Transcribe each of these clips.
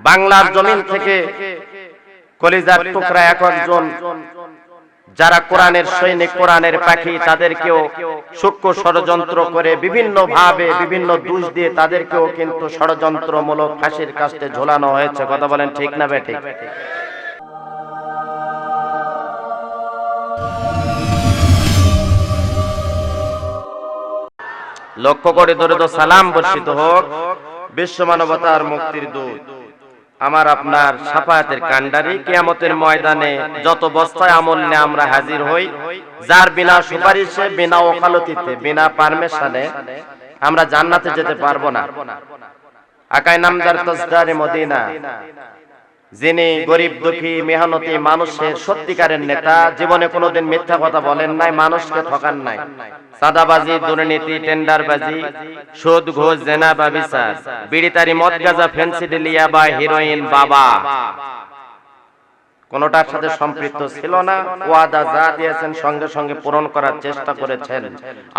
বাংলার জমিন থেকে কলিজার টুকরা এক একজন যারা কোরআনের সৈনিক কোরআনের পাখি তাদেরকেও সূক্ষ্ম ষড়যন্ত্র করে বিভিন্ন ভাবে বিভিন্ন দোষ দিয়ে তাদেরকেও কিন্তু ষড়যন্ত্রমূলক ফাঁসির কাস্তে ঝোলানো হয়েছে। কথা বলেন ঠিক না বেঠিক লক্ষ্য করে ধরে তো সালাম বর্ষিত হোক বিশ্ব মানবতার মুক্তির দূত। আমার আপনার সাফায়াতের কান্ডারি কিয়ামতের ময়দানে যত বস্তায় আমল নিয়ে আমরা হাজির হই, যার বিনা সুপারিশে, বিনা ওকালতিতে বিনা পারমিশনে আমরা জান্নাতে যেতে পারব না। আকায় নামদার তসদারে মদিনা। যিনি গরিব দুঃখী মেহনতি মানুষের সত্যিকারের নেতা জীবনে কোনোদিন মিথ্যা কথা বলেন নাই মানুষকে ঠকান নাই। সাদাবাজি দুর্নীতি টেন্ডারবাজি সুদ ঘোষ জেনা বা বিচার। বিড়িতারি মদ গাজা ফেন্সিডিলিয়া বা হিরোইন বাবা। কোনটার সাথে সম্পৃক্ত ছিল না। ওয়াদা যা দিয়েছেন সঙ্গে সঙ্গে পূরণ করার চেষ্টা করেছেন।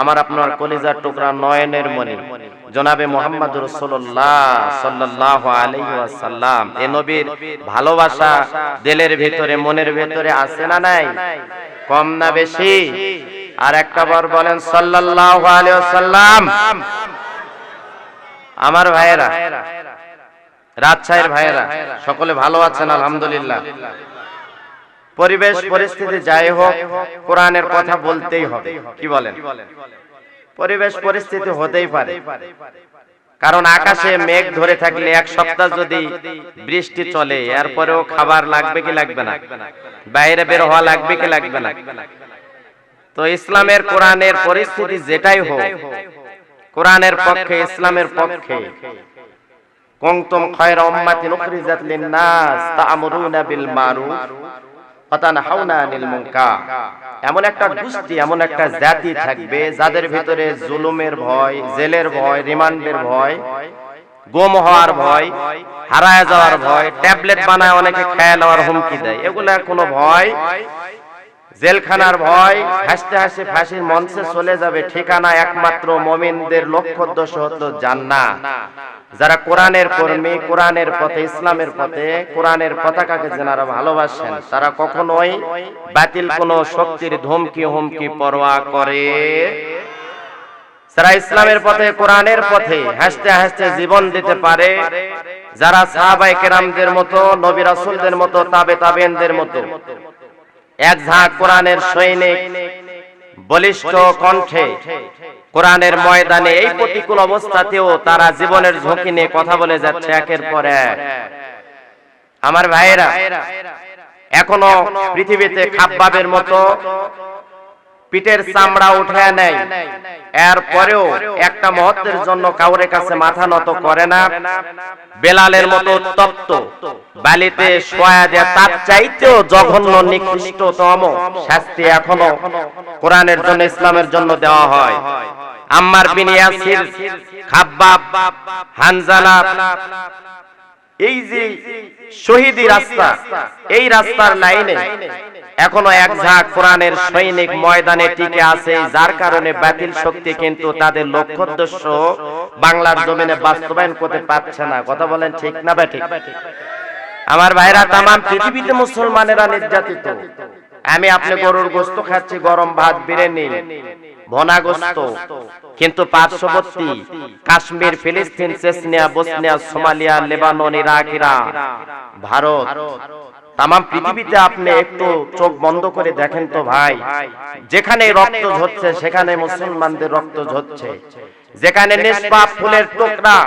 আমার আপনার কলিজার টুকরা নয়নের মনি জনাবে মোহাম্মদ রসুল্লাহ সাল্লাহ আলাইসাল্লাম এ নবীর ভালোবাসা দিলের ভেতরে, মনের ভেতরে আছে না নাই? কম না বেশি? আর একটা বার বলেন সাল্লাহ আলাইসাল্লাম আমার ভাইয়েরা, রাজশাহীর ভাইয়েরা, সকলে ভালো আছেন, আলহামদুলিল্লাহ। পরিবেশ পরিস্থিতি যাই হোক কোরআনের কথা বলতেই হবে। কি বলেন? পরিবেশ পরিস্থিতি হতেই পারে। কারণ আকাশে মেঘ ধরে থাকলে এক সপ্তাহ যদি বৃষ্টি চলে এরপরেও খাবার লাগবে কি লাগবে না? বাইরে বের হওয়া লাগবে কি লাগবে না? তো ইসলামের কোরআনের পরিস্থিতি যেটাই হোক কোরআনের পক্ষে ইসলামের পক্ষে। কুনতুম খায়রা উম্মাতিন উখরিজাত লিন-নাস তা'মুরুনা বিল মারুফ। এমন একটা গোষ্ঠী, এমন একটা জাতি থাকবে যাদের ভিতরে জুলুমের ভয়, জেলের ভয়, রিমান্ডের ভয় গোম হওয়ার ভয়, হারায় যাওয়ার ভয়, ট্যাবলেট বানায় অনেকে খেয়ে নেওয়ার হুমকি দেয়। এগুলা কোনো ভয়, জেলখানার ভয়, হাসতে হাসতে ফাঁসির মঞ্চে চলে যাবে ঠিকানা একমাত্র মমিনদের লক্ষ্য উদ্দেশ্য হলো জান্নাত। যারা কোরআনের কর্মী কোরআনের পথে ইসলামের পথে কোরআনের পতাকাকে যারা ভালোবাসেন তারা কখনোই বাতিল কোন শক্তির ধমকি হুমকি পরোয়া করে যারা ইসলামের পথে কোরআনের পথে হাসতে হাসতে জীবন দিতে পারে যারা সাহাবাই কেরামদের মতো নবী রাসূলদের মতো তাবে তাবেনদের মতো। এক ঝাঁক কোরআনের সৈনিক বলিষ্ঠ কণ্ঠে কোরআনের ময়দানে এই প্রতিকূল অবস্থাতেও তারা জীবনের ঝুঁকি নিয়ে কথা বলে যাচ্ছে একের পর এক। আমার ভাইয়েরা, এখনও পৃথিবীতে খাব্বাবের মতো পিঠের চামড়া উঠে নেয়। এরপরেও একটা মহত্বের জন্য কাউরে কাছে মাথা নত করে না। বেলালের মতো তপ্ত বালিতে শোয়া দেয়া তার চাইতেও জঘন্য, নিকৃষ্টতম শাস্তি এখনও কোরআনের জন্য, ইসলামের জন্য দেওয়া হয়। আম্মার বিন ইয়াসির, খাব্বাব, হানজালা, এই যে শহীদি রাস্তা, এই রাস্তার লাইনে এখনও এক ঝাঁক কোরআনের সৈনিক ময়দানে টিকে আছে, যার কারণে বাতিল শক্তি কিন্তু তাদের লক্ষ্য উদ্দেশ্য বাংলার জমিনে বাস্তবায়ন করতে পারছে না। কথা বলেন ঠিক না বা ঠিক? আমার ভাইরা তাম পৃথিবীতে মুসলমানেরা নির্যাতিত। আমি আপনি গরুর গোস্ত খাচ্ছি, গরম ভাত, বিরিয়ানি। ভনাগ্রস্ত কিন্তু পার্শ্ববর্তী কাশ্মীর, ফিলিস্তিন, Chechnya, Bosnia, Somalia, Lebanon Iraq Ira Bharat তাম পৃথিবীতে আপনি একটু চোখ বন্ধ করে দেখেন তো ভাই যেখানে রক্ত ঝরছে সেখানে মুসলমানদের রক্ত ঝরছে। যেখানে নিষ্পাপ ফুলের টুকরা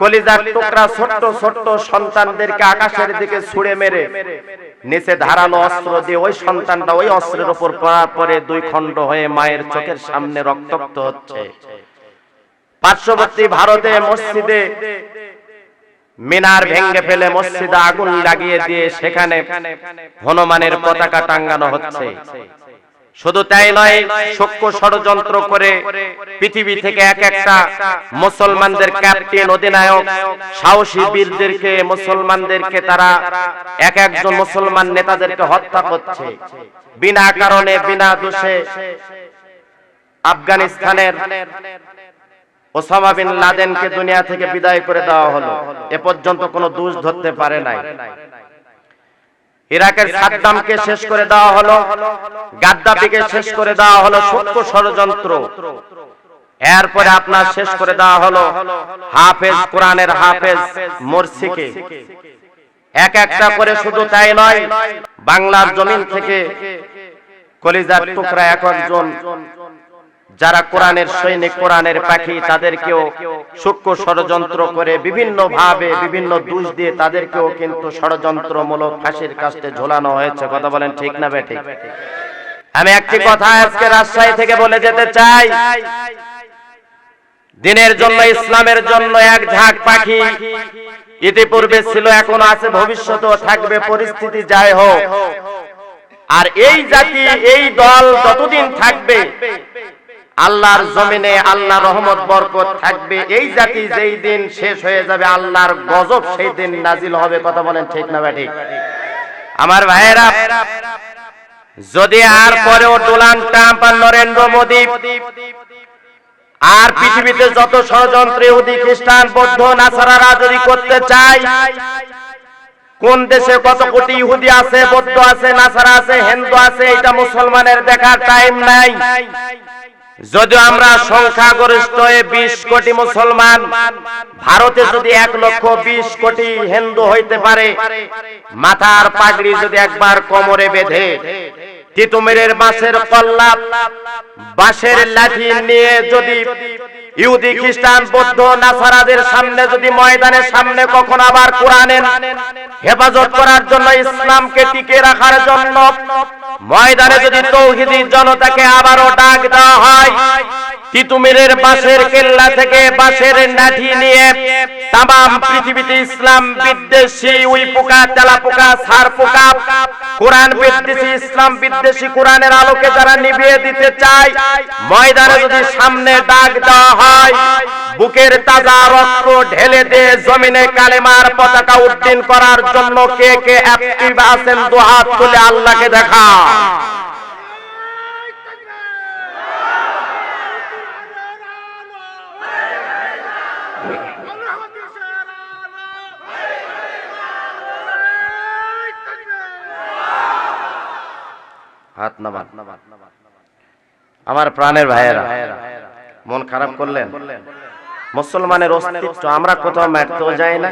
কলিজার টুকরা ছোট্ট ছোট্ট সন্তানদেরকে আকাশের দিকে ছুড়ে মেরে। নিচে ধারালো অস্ত্র দিয়ে ওই সন্তানটা ওই অস্ত্রের উপর পড়ার পরে দুই খণ্ড হয়ে মায়ের চোখের সামনে রক্তাক্ত হচ্ছে। পার্শ্ববর্তী ভারতে মসজিদে মিনার ভেঙ্গে ফেলে মসজিদে আগুন লাগিয়ে দিয়ে সেখানে হনুমানের পতাকা টাঙ্গানো হচ্ছে। শুধু তাই নয়, সূক্ষ্ম ষড়যন্ত্র করে পৃথিবী থেকে এক একটা মুসলমানদের ক্যাপ্টেন, অধিনায়ক, সাহসী বীরদেরকে মুসলমানদেরকে তারা এক একজন মুসলমান নেতাদেরকে হত্যা করছে। বিনা কারণে, বিনা দোষে আফগানিস্তানের ওসামা বিন লাদেনকে দুনিয়া থেকে বিদায় করে দেওয়া হলো। এ পর্যন্ত কোনো দোষ ধরতে পারে নাই। ইরাকের সাদ্দামকে শেষ করে দেওয়া হলো গাদ্দাফিকে শেষ করে দেওয়া হলো সত্য ষড়যন্ত্র। এরপরে আপনার শেষ করে দেওয়া হলো হাফেজ কোরআনের হাফেজ মোরসিকে। এক একটা করে শুধু তাই নয় বাংলার জমিন থেকে কলিজার টুকরা এক একজন যারা কোরআনের সৈনিক, কোরআনের পাখি, তাদেরকেও সূক্ষ্ম ষড়যন্ত্র করে বিভিন্ন ভাবে বিভিন্ন দোষ দিয়ে তাদেরকেও কিন্তু ষড়যন্ত্রমূলক ফাঁসির কাস্টে ঝোলানো হয়েছে। কথা বলেন ঠিক না বেঠিক? আমি একটি কথা আজকে রাজশাহী থেকে বলে যেতে চাই। দিনের জন্য, ইসলামের জন্য এক ঝাঁক পাখি ইতিপূর্বে ছিল, এখন আছে, ভবিষ্যতেও থাকবে, পরিস্থিতি যাই হোক। আর এই জাতি, এই দল যতদিন থাকবে আল্লাহর জমিনে আল্লাহ রহমত, বরকত থাকবে। এই জাতি যেই দিন শেষ হয়ে যাবে, আল্লাহর গজব সেই দিন নাজিল হবে, কথা বলেন ঠিক না ব্যাঠিক আমার ভাইয়েরা, যদি আর পরেও ডোনাল্ড ট্রাম্প আর নরেন্দ্র মোদী আর পৃথিবীতে যত ষড়যন্ত্র ইহুদি খ্রিস্টান, বৌদ্ধ নাসারারা যদি করতে চায়, কোন দেশে কত কোটি ইহুদি আছে, বৌদ্ধ আছে, নাসারা আছে, হিন্দু আছে এটা মুসলমানের দেখার টাইম নাই। যদিও আমরা সংখ্যাগরিষ্ঠ বিশ কোটি মুসলমান, ভারতে যদি এক লক্ষ বিশ কোটি হিন্দু হইতে পারে, মাথার পাগড়ি যদি একবার কোমরে বেঁধে, তিতুমিরের বাঁশের কল্লা বাঁশের লাঠি নিয়ে যদি ইহুদি, খ্রিস্টান, বৌদ্ধ, নাসারাদের সামনে যদি ময়দানের সামনে কখন আবার কোরআনের হেফাজত করার জন্য ইসলামকে টিকে রাখার জন্য ময়দানে যদি তৌহিদি জনতাকে আবারও ডাক দেওয়া হয়, তিতুমিরের বাঁশের কেল্লা থেকে বাঁশের লাঠি নিয়ে তাম পৃথিবীতে ইসলাম বিদ্বেষী উই পোকা তেলা পোকা সার পোকা কোরআন বিদ্বেষী, ইসলাম বিদ্বেষী কোরআনের আলোকে যারা নিভিয়ে দিতে চায়, ময়দানে যদি সামনে ডাক দেওয়া হয়, বুকের তাজা রক্ত ঢেলে দিয়ে জমিনে কালেমার পতাকা উত্তীর্ণ করার জন্য কে কে অ্যাক্টিভ আছেন, দু হাত তুলে আল্লাহকে দেখা। হাত নামান আমার প্রাণের ভাইয়েরা মন খারাপ করলেন মুসলমানের অস্তিত্ব আমরা কোথাও মারতেও যাই না,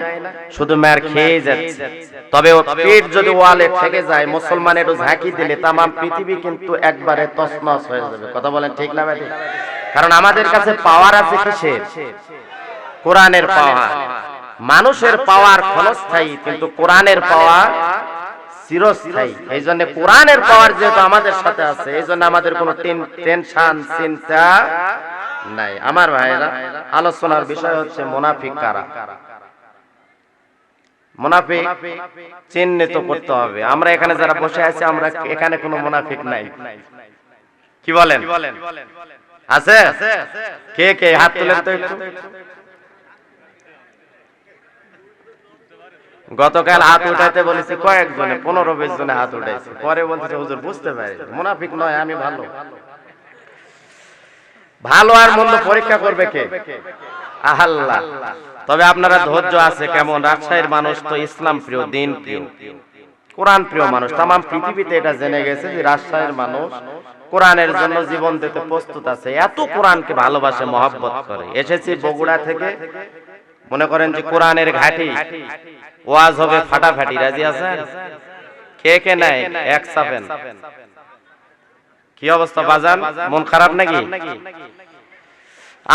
শুধু মার খেয়ে যাচ্ছে। তবে পেট যদি ওয়ালে থেকে যায়, মুসলমানের ঝাঁকি দিলে তামাম পৃথিবী কিন্তু একবারে তছনছ হয়ে যাবে। কথা বলেন ঠিক না ভাই? কারণ আমাদের কাছে পাওয়ার আছে কিসের? কোরআনের পাওয়ার। মানুষের পাওয়ার ক্ষণস্থায়ী, কিন্তু কোরআনের পাওয়ার চিরস্থায়ী। এই জন্য কোরআনের পাওয়ার যেহেতু আমাদের সাথে আছে এই জন্য আমাদের কোনো টেনশন, চিন্তা নাই। আমার ভাইরা আলোচনার বিষয় হচ্ছে মুনাফিক কারা? মুনাফিক চিহ্নিত করতে হবে। আমরা এখানে যারা বসে আছি আমরা এখানে কোনো মুনাফিক নাই। কি বলেন? আছে? কে কে? হাত তুলেন তো একটু। গতকাল হাত উঠাইতে বলেছি কয়েকজনে পনেরো বিশ জনে হাত উঠাইছে। পরে বলছে হুজুর বুঝতে পারি মুনাফিক নয় আমি ভালো। ভালো আর মন্দ পরীক্ষা করবে কে? আল্লাহ। তবে আপনারা ধৈর্য আছে কেমন? রাজশাহীর মানুষ তো ইসলাম প্রিয় দিন প্রিয়। কোরআন প্রিয় মানুষ। তাম পৃথিবীতে এটা জেনে গেছে যে রাজশাহীর মানুষ কোরআনের জন্য জীবন দিতে প্রস্তুত আছে। এত কোরআনকে ভালোবাসে মহব্বত করে। এসেছি বগুড়া থেকে। মনে করেন যে কোরআনের ঘাটি। ওয়াজ হবে ফাটাফাটি। রাজি আছেন? কে কে নাই? এক সাবেন। কি অবস্থা বাজান? মন খারাপ নাকি?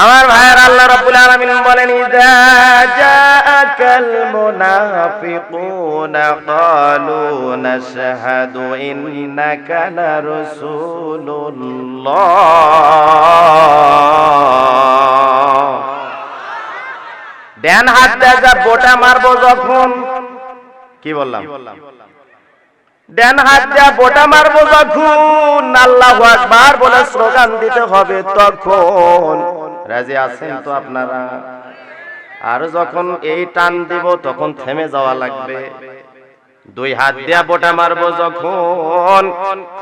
আমার ভাইয়ের আল্লাহ রাব্বুল আলামিন বলেন ইযা জাআকাল মুনাফিকুনা ক্বালু নাশহাদু ইন্নাকা লারাসূলুল্লাহ। ডান হাত দিয়ে যা বোটা মারবো যখন। কি বললাম? ডান হাত দিয়ে বোটা মারবো যখন, আল্লাহু আকবার বলে স্লোগান দিতে হবে তখন। রাজি আছেন তো আপনারা? আর যখন এই টান দিব, তখন থেমে যাওয়া লাগবে। দুই হাত দিয়া বোটা মারবো যখন,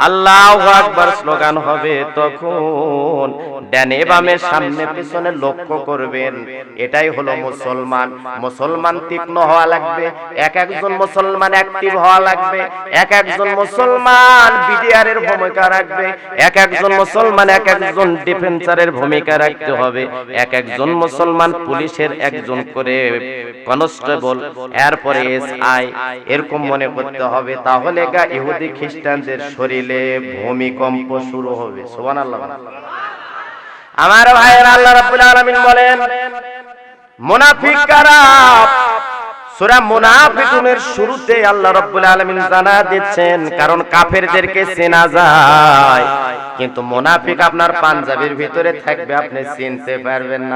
আল্লাহ আকবার স্লোগান হবে তখন। ডানে বামে সামনে পিছনে লক্ষ্য করবেন। এটাই হলো মুসলমান। মুসলমান। তীক্ষ্ণ হওয়া লাগবে। এক একজন মুসলমান অ্যাক্টিভ হওয়া লাগবে। এক একজন মুসলমান বিডিআর এর ভূমিকা রাখবে। এক একজন মুসলমান এক একজন ডিফেন্সারের ভূমিকা রাখতে হবে। এক একজন মুসলমান পুলিশের একজন করে কনস্টেবল এরপরে এসআই এরকম মনে করতে হবে। তাহলে গা ইহুদি খ্রিস্টানদের শরীরে ভূমিকম্প শুরু হবে। সুবহানাল্লাহ। আমার ভাইয়ের আল্লাহ রাবুল আলামিন বলেন, মুনাফিক শুরুতে আল্লাহ জানা দিচ্ছেন, কারণ কাফেরদেরকে চেনা যায়। কিন্তু মুনাফিক আপনার পাঞ্জাবির ভিতরে থাকবে, আপনি চিনতে পারবেন না।